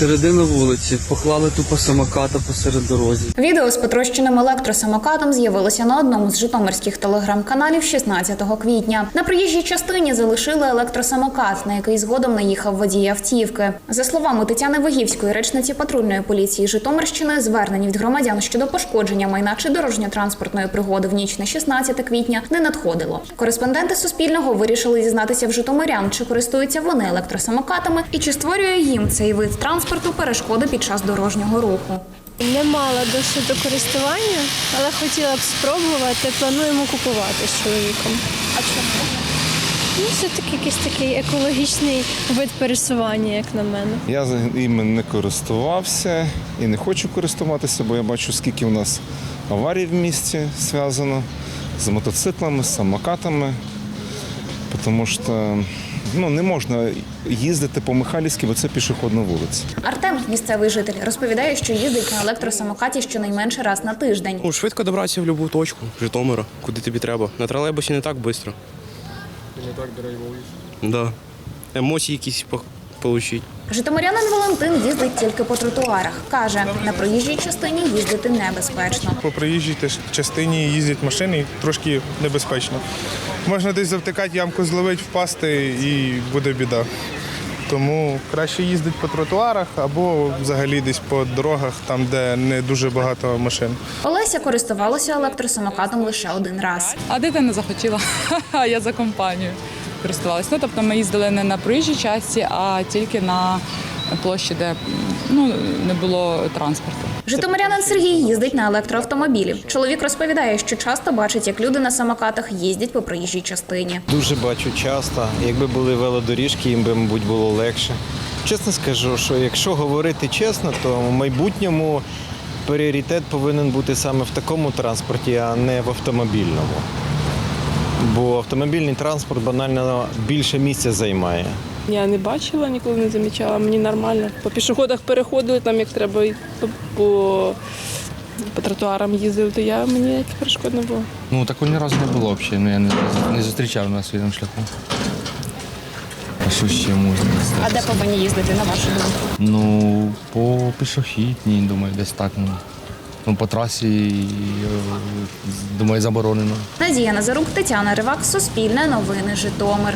середину вулиці, поклали тупо самоката посеред дорозі. Відео з потрощеним електросамокатом з'явилося на одному з житомирських телеграм-каналів 16 квітня. На проїжджій частині залишили електросамокат, на який згодом наїхав водій автівки. За словами Тетяни Вигівської, речниці патрульної поліції Житомирщини, звернень від громадян щодо пошкодження майна чи дорожньо-транспортної пригоди в ніч на 16 квітня не надходило. Кореспонденти Суспільного вирішили дізнатися в житомирян, чи користуються вони електросамокатами і чи створює їм цей вид транспорту перешкоди під час дорожнього руху. Не мала досвіду користування, але хотіла б спробувати. Плануємо купувати з чоловіком. А чому? Ну, це такий якийсь такий екологічний вид пересування, як на мене. Я ними не користувався і не хочу користуватися, бо я бачу, скільки у нас аварій в місті зв'язано з мотоциклами, з самокатами. Тому що ну, не можна їздити по Михайлівській, бо це пішохідна вулиця. Артем, місцевий житель, розповідає, що їздить на електросамокаті щонайменше раз на тиждень. Ну, швидко добратися в будь-яку точку Житомира, куди тобі треба. На тролейбусі не так швидко. Не так дорого Да. Емоції якісь получить. Житомирянин Валентин їздить тільки по тротуарах. Каже, на проїжджій частині їздити небезпечно. По проїжджій теж частині їздять машини трошки небезпечно. Можна десь завтикати, ямку зловити, впасти і буде біда. Тому краще їздити по тротуарах або взагалі десь по дорогах, там, де не дуже багато машин. Олеся користувалася електросамокатом лише один раз. А дитина захотіла, я за компанію користувалася. Ну, тобто ми їздили не на проїжджій часті, а тільки на площі, де ну, не було транспорту. Житомирянин Сергій їздить на електроавтомобілі. Чоловік розповідає, що часто бачить, як люди на самокатах їздять по проїжджій частині. Дуже бачу часто. Якби були велодоріжки, їм би, мабуть, було легше. Чесно скажу, що якщо говорити чесно, то в майбутньому пріоритет повинен бути саме в такому транспорті, а не в автомобільному. Бо автомобільний транспорт банально більше місця займає. Я не бачила, ніколи не замічала. Мені нормально. По пішоходах переходили, там як треба по, по, по тротуарам їздили, то я мені ніяких перешкод не було. Ну такого ні разу не було взагалі. Ну, я не, не зустрічав на своєму шляху. А що ще можна? А де повинні їздити на вашу думку? Ну, по пішохідній, думаю, десь так. Ну, ну по трасі, е, думаю, заборонено. Надія Назарук, Тетяна Ривак, Суспільне новини Житомир.